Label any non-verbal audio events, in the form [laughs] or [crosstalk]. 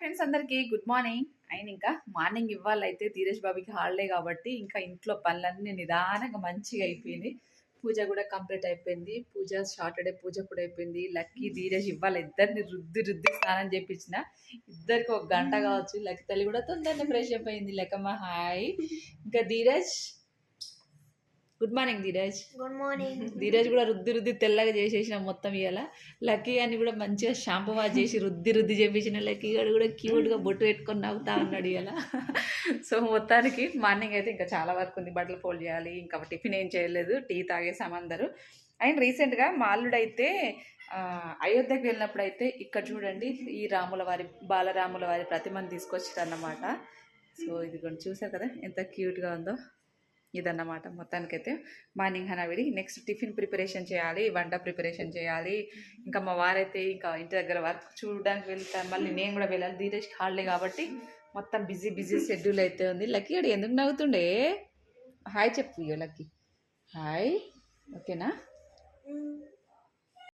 Friends అందరికీ good morning అయిన ఇంకా మార్నింగ్ ఇవ్వాలైతే ధీరేష్ బాబుకి హాలిడే కాబట్టి ఇంకా ఇంట్లో పనులన్నీ నిదానంగా మంచిగా అయిపోయింది పూజ కూడా కంప్లీట్ అయిపోయింది. పూజ సాటర్డే పూజ కూడా అయిపోయింది. లక్కీ ధీరజ్ ఇవ్వాలి. ఇద్దరిని రుద్ది రుద్ది స్నానం చేపించిన. ఇద్దరికి ఒక గంట కావచ్చు. లక్కీ తల్లి కూడా తొందరనే ఫ్రెష్ అయిపోయింది. లెక్కమ్మ హాయ్ ఇంకా Dheeraj good morning Dheeraj good morning Dheeraj కూడా రుద్ది రుద్ది తెల్లగా చేసేసిన మొత్తం ఇవాళ లక్కీ అని కూడా మంచిగా షాంపూ వాష్ చేసి రుద్ది రుద్ది చేపించిన లక్కీ గారు కూడా క్యూట్గా బొట్టు పెట్టుకొని నవ్వుతా ఉన్నాడు ఇవాళ సో [laughs] మొత్తానికి మార్నింగ్ అయితే ఇంకా చాలా వర్క్ ఉంది. బట్టలు ఫోల్డ్ చేయాలి ఇంకా టిఫిన్ ఏం చేయలేదు. టీ తాగేసాం అందరూ. అండ్ రీసెంట్గా మా అల్లుడైతే ఆ, అయోధ్యకి వెళ్ళినప్పుడు అయితే ఇక్కడ చూడండి ఈ రాముల వారి బాలరాముల వారి ప్రతిమను తీసుకొచ్చారన్నమాట. సో ఇది కొంచెం చూసారు కదా ఎంత క్యూట్గా ఉందో. ఇదన్నమాట మొత్తానికైతే. మార్నింగ్ హనావిడి నెక్స్ట్ టిఫిన్ ప్రిపరేషన్ చేయాలి వంట ప్రిపరేషన్ చేయాలి. ఇంకా మా వారైతే ఇంకా ఇంటి దగ్గర వర్క్ చూడడానికి వెళ్తాను మళ్ళీ నేను కూడా వెళ్ళాలి. ధీరజ్ హాలిడే కాబట్టి మొత్తం బిజీ బిజీ షెడ్యూల్ అయితే ఉంది. లక్కీ గడు ఎందుకు నవ్వుతుండే? హాయ్ చెప్పు లక్కీ. హాయ్. ఓకేనా?